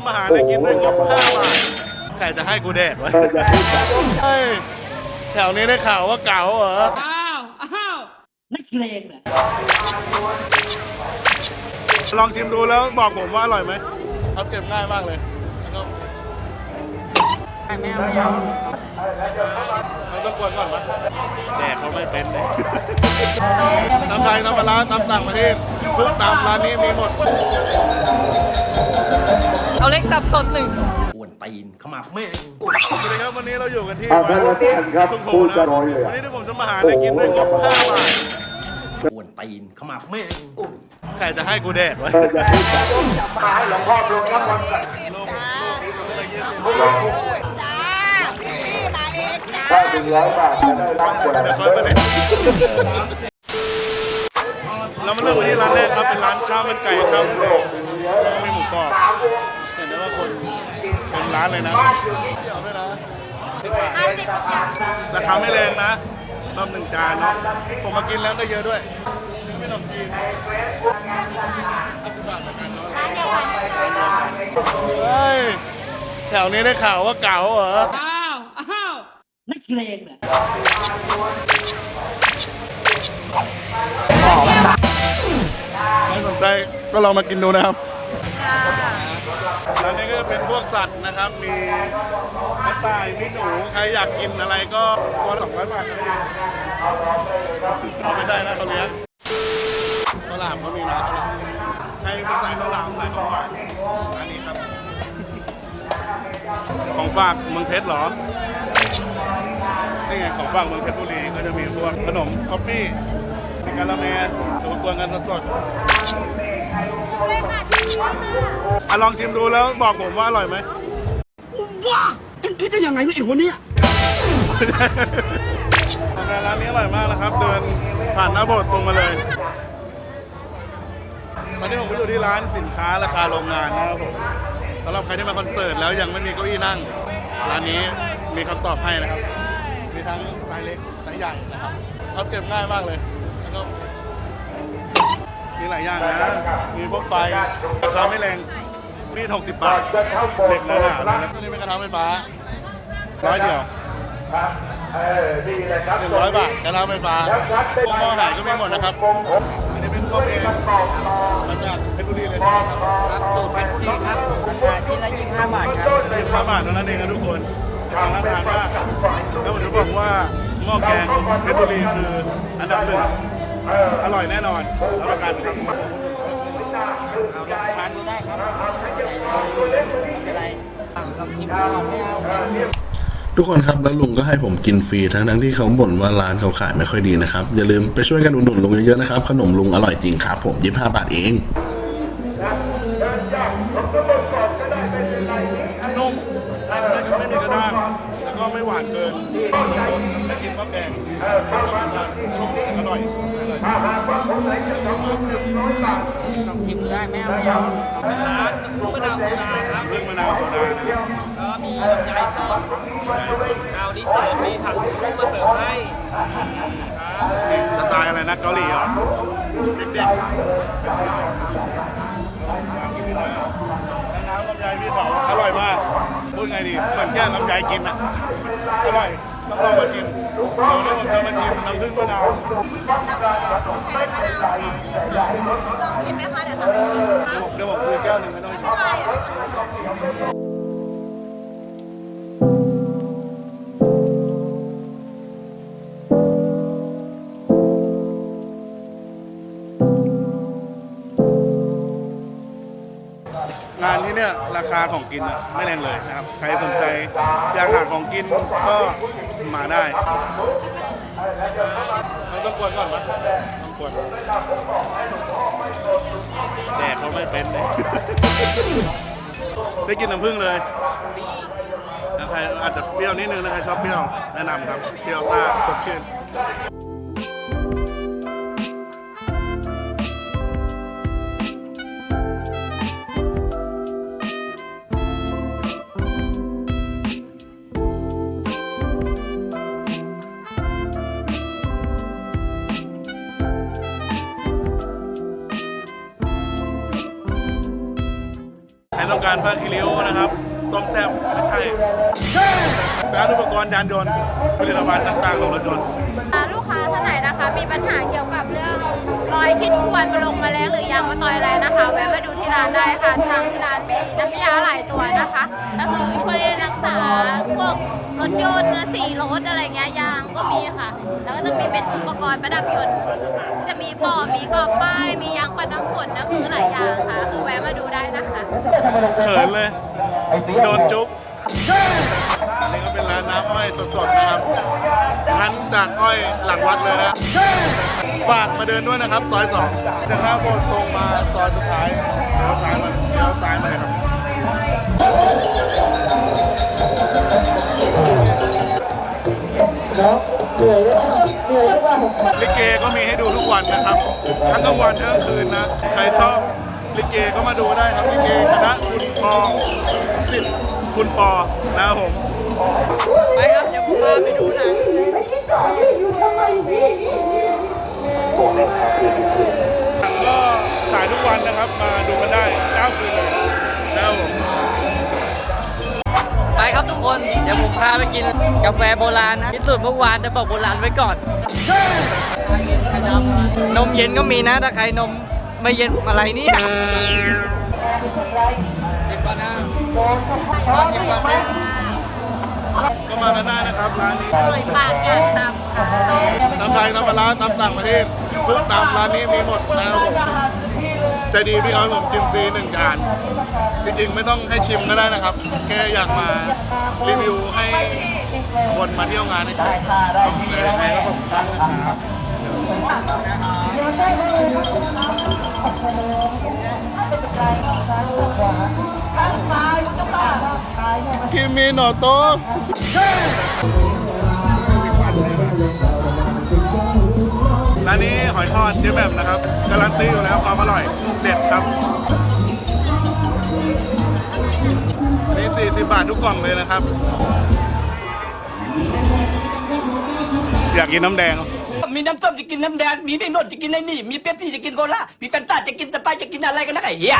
จะมาหาอะไรกินด้วยงบห้าบาทใครจะให้กูแดกวะเฮ้ยแถวนี้ได้ข่าวว่าเก๋าเหรอ อ้าว อ้าว นักเลงเหรอลองชิมดูแล้วบอกผมว่าอร่อยไหมเขาเก็บง่ายมากเลยแล้วก็แมวไม่เอาเราต้องกวนก่อนปะแดกเขาไม่เป็นเลยน้ำไทยน้ำปลาร้าน้ำต่างประเทศทุกตามร้านนี้มีหมด เอาเล็กสับสดหนึ่งอ้วนตีนเข้ามาแม่งสวัสดีครับวันนี้เราอยู่กันที่อ่าท่านประธานครับทุ่งโพพูดนะจะน้อยเลยอะวันนี้ที่ผมจะมาหาอะไรกินด้วยงบห้าบาทอ้วนตีนเข้ามาแม่งใครจะให้กูแดกวะเอออย่าพูดแบบมาให้หลวงพ่อลงน้ำมันต์จ้าพี่มาเองจ้าถ้าถึงร้อยบาทจะได้รับแหวนเดี๋ยวค่อยไปเลยเรามาเริ่มกันที่ร้านแรกครับเป็นร้านข้าวมันไก่ข้าวหมูแดงแล้วก็มีหมูกรอบ เห็นได้ว่าคนเป็นร้านเลยนะเดี๋ยวด้วยนะราคาไม่แรงนะรอบหนึ่งจานเนาะผมมากินแล้วได้เยอะด้วยนี่ก็เป็นขนมจีนเฮ้ยแถวนี้ได้ข่าวว่าเก๋าเหรอ อ้าว อ้าว นักเลงเหรอไม่สนใจก็ลองมากินดูนะครับ ร้านนี้ก็เป็นพวกสัตว์นะครับ มีกระต่าย มีหนู ใครอยากกินอะไรก็ตัวสองร้อยบาทนั่นเองเอาไม่ใช่นะเขาเลี้ยงข้าวหลามก็มีนะข้าวหลามใครเป็นสายข้าวหลามสายของหวานร้านนี้ครับ ของฝากเมืองเพชรเหรอ นี่ไงของฝากเมืองเพชรบุรีก็จะมีพวกขนมคอฟฟี่กะละแมตัวกวนกันสด อะลองชิมดูแล้วบอกผมว่าอร่อยไหมว้ามึงคิดได้ยังไงเนี่ยไอ้หัวเนี้ยแต่ร้านนี้อร่อยมากนะครับ เดินผ่านหน้าโบสถ์ตรงมาเลยตอนนี้ผมก็อยู่ที่ร้านสินค้าราคาโรงงานนะครับผมสำหรับใครที่มาคอนเสิร์ตแล้วยังไม่มีเก้าอี้นั่ง ร้านนี้มีคำตอบให้นะครับ มีทั้งไซส์เล็กไซส์ใหญ่นะครับเขาเก็บง่ายมากเลยแล้วก็ มีหลายอย่างนะ มีพวกไฟราคาไม่แรงมีด60 บาทเหล็กหนาๆเลยนะตัวนี้เป็นกระทะไฟฟ้าร้อยเดียวเออดีเลยครับหนึ่งร้อยบาทกระทะไฟฟ้าพวกหม้อหายก็มีหมดนะครับอันนี้เป็นพวกเองมาจากเพชรบุรีเลยนะครับสูตรเป็นที่ครับราคาที่ละยี่สิบห้าบาทครับสิบห้าบาทเท่านั้นเองนะทุกคนทางน่าทานมากแล้วผมจะบอกว่าหม้อแกงเพชรบุรีคืออันดับหนึ่ง อร่อยแน่นอนรับประกันครับเอาลองทานดูได้ครับไม่เป็นไรสั่งกับกินก่อนไม่เอาทุกคนครับแล้วลุงก็ให้ผมกินฟรีทั้งทั้งๆที่เขาบ่นว่าร้านเขาขายไม่ค่อยดีนะครับ อย่าลืมไปช่วยกันอุดหนุนลุงเยอะๆนะครับ ขนมลุงอร่อยจริงครับผม25บาทเองนุ่มไม่มีกระด้างแล้วก็ไม่หวานเกินไม่กินข้าวแกง นุ่มอร่อยลองชิมดูได้ไม่ไม่เอาร้านมะนาวโซดาครับเรื่องมะนาวโซดานะครับก็มีลำไยสดเอาดิเสิร์ฟมีผักบุ้งมาเสิร์ฟให้สไตล์อะไรนะเกาหลีเหรอเด็กๆน้ำลำไยพี่เขาอร่อยมากพูดไงดีเหมือนแก้ลำไยกินอะอร่อยต้องลองมาชิมเราได้ผมจะมาชิมน้ำผึ้งมะนาว องชิมไหมคะเดี๋ยวทำให้ชิมค่ะเดี๋ยวบอกซื้อแก้วหนึ่งไม่ต้องชิมใช่อะงานที่เนี่ยราคาของกินอะไม่แรงเลยนะครับ ใครสนใจอยากหาของกินก็มาได้เรา ต้องกวนก่อนมั้ยต้องกวนแดกเขาไม่เป็นเลย ได้กินน้ำผึ้งเลยถ้าใครอาจจะเปรี้ยวนิดนึงนะใครชอบเปรี้ยวแนะนำครับ เปรี้ยวซ่าสดชื่น ต้องการผ้าคีริ้วนะครับต้มแซ่บไม่ใช่ร้านอุปกรณ์ยานยนต์ผลิตภัณฑ์ต่างๆของรถยนต์ลูกค้าท่านไหนนะคะ มีปัญหาเกี่ยวกับเรื่องรอยพิษควรมาลงมาแรงหรือยางมาต่อยอะไรนะคะ แวะมาดูที่ร้านได้ค่ะทางที่ร้านมีน้ำยาหลายตัวนะคะก็คือช่วยรักษาพวกรถยนต์สีรถอะไรเงี้ยยางก็มีค่ะ แล้วก็จะมีเป็นอุปกรณ์ประดับยนต์ จะมีปอบมีกอบป้าย มียางปัดน้ำฝนนะคือหลายอย่างค่ะ คือแวะมาดูได้นะคะ เขินเลย โดนจุ๊บนี่ก็เป็นร้านน้ำอ้อยสดๆนะครับคั้นจากอ้อยหลังวัดเลยนะ ฝากมาเดินด้วยนะครับ ซอยสองจากหน้าโบสถ์ตรงมาซอยสุดท้ายเลี้ยวซ้ายมาเลี้ยวซ้ายมาเลยครับ ลิเกก็มีให้ดูทุกวันนะครับ ทั้งกลางวันทั้งกลางคืนนะ ใครชอบลิเกก็มาดูได้ครับลิเกคณะคุณปอสิทธิ์คุณปอนะครับผมาไปกินกาแฟโบราณนะพิสูจน์เมื่อวานแต่บอกโบราณไว้ก่อน นมเย็นก็มีนะถ้าใครนมไม่เย็นอะไรเนี่ยเด็กก่อนนะเด็กก่อนนะก็มากันได้นะครับร้านนี้อร่อยปากอยากตามค่ะน้ำไทยน้ำปลาร้าน้ำต่างประเทศทุกตามร้านนี้มีหมดนะครับผม ใจดีพี่เอาให้ผมชิมฟรีหนึ่งจานจริงๆไม่ต้องให้ชิมก็ได้นะครับ แค่อยากมารีวิวให้คนมาเที่ยวงานให้ชมยังไงก็ผมตั้งนะครับคิมิโนโตะ หอยทอดเจ๊แหม่มนะครับการันตีอยู่แล้วความอร่อยเด็ดครับนี่40 บาททุกกล่องเลยนะครับ อยากกินน้ำแดง มีน้ำส้มจะกินน้ำแดง มีไม่นวดจะกินไอ้นี่ มีเป๊ปซี่จะกินโคลามีแฟนตาจะกินสไปร์จะกินอะไรกันนะไอ้เหี้ย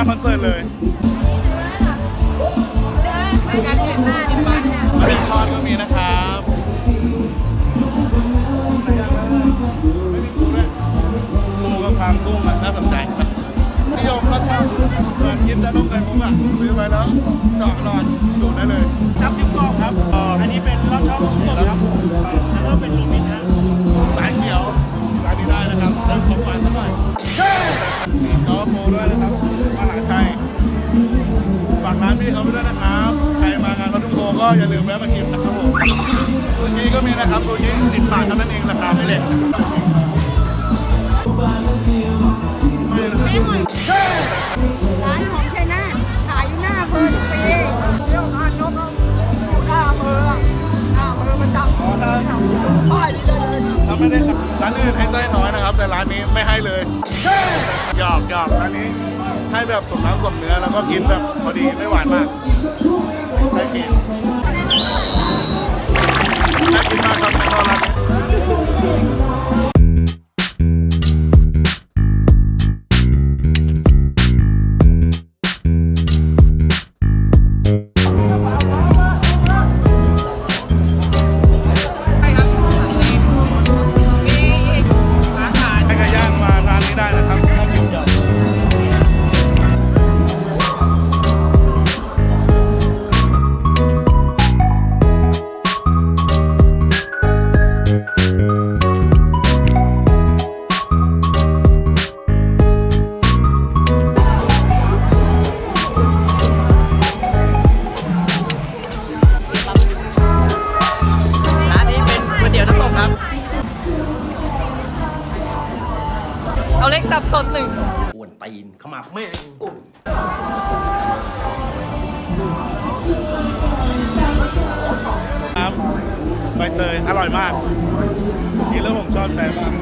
น้าคอนเสิร์ตเลยการเห็นหน้าดิปันเป็นทอดก็มีนะครับไม่มีปูด้วยปูกับพางกุ้งอะน่าสนใจนะนิยมรสชาติเหมือนกินจะนุ่มไก่มุกอะซื้อไปแล้วเจาะหลอดดูดได้เลยจับจิ้มกรอบครับ อันนี้เป็นรสชาติสดครับแล้วก็เป็นลูมินฮะ อย่าลืมแวะมาชิมนะครับผมซูชิก็มีนะครับซูชิ10บาทเท่านั้นเองราคาไม่เล็กร้านของชัยนาทขายอยู่หน้าอำเภอทุกปีเที่ยวงานนกอยู่หน้าอำเภออะหน้าอำเภอประจำป้ายนี่เลยถ้าไม่ได้ร้านอื่นให้ไส้น้อยนะครับ แต่ร้านนี้ไม่ให้เลยหยอกหยอกร้านนี้ให้แบบสมน้ำสมเนื้อแล้วก็กินแบบพอดีไม่หวานมากไส้เค็มน่ สับสดหนึ่งอ้วนตีนเข้ามาแม่งครับใบเตยอร่อยมากกินแล้วผมชอบใจมาก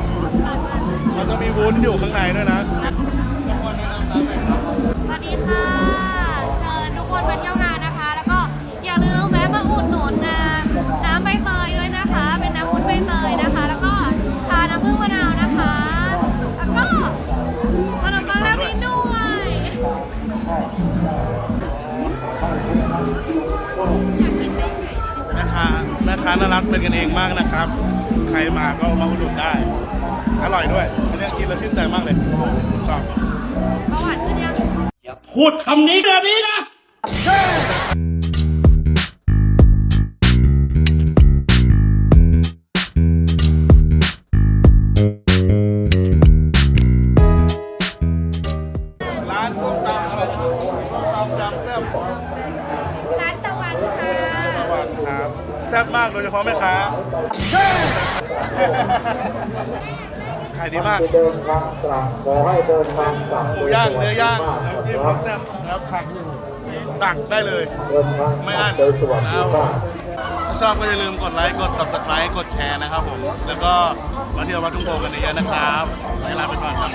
มันจะมีวุ้นอยู่ข้างในด้วยนะสวัสดีค่ะ เชิญทุกคนมาเที่ยวงานนะคะ แล้วก็อย่าลืมแวะมาอุดหนุนน้ำน้ำใบเตย แม่ค้าแม่ค้าน่ารักเป็นกันเองมากนะครับ ใครมาก็มาอุดหนุนได้ อร่อยด้วยอันนี้กินแล้วชื่นใจมากเลยชอบเบาหวานขึ้นยังพูดคำนี้แบบนี้นะ ดยเฉพาะแม่ค้าขายดีมากเดินทางกลับขอให้เดินทางกลับหมูย่างเนื้อย่างน้ำจิ้มรสแซ่บแล้วผักตักได้เลยเดินทางไม่อั้นโดยสวัสดินะครับภาพถ้าชอบก็อย่าลืมกดไลค์ กด subscribe กดแชร์นะครับผม แล้วก็มาเที่ยววัดทุ่งโพกันเยอะๆนะครับในร้านเป็นก่อนครับ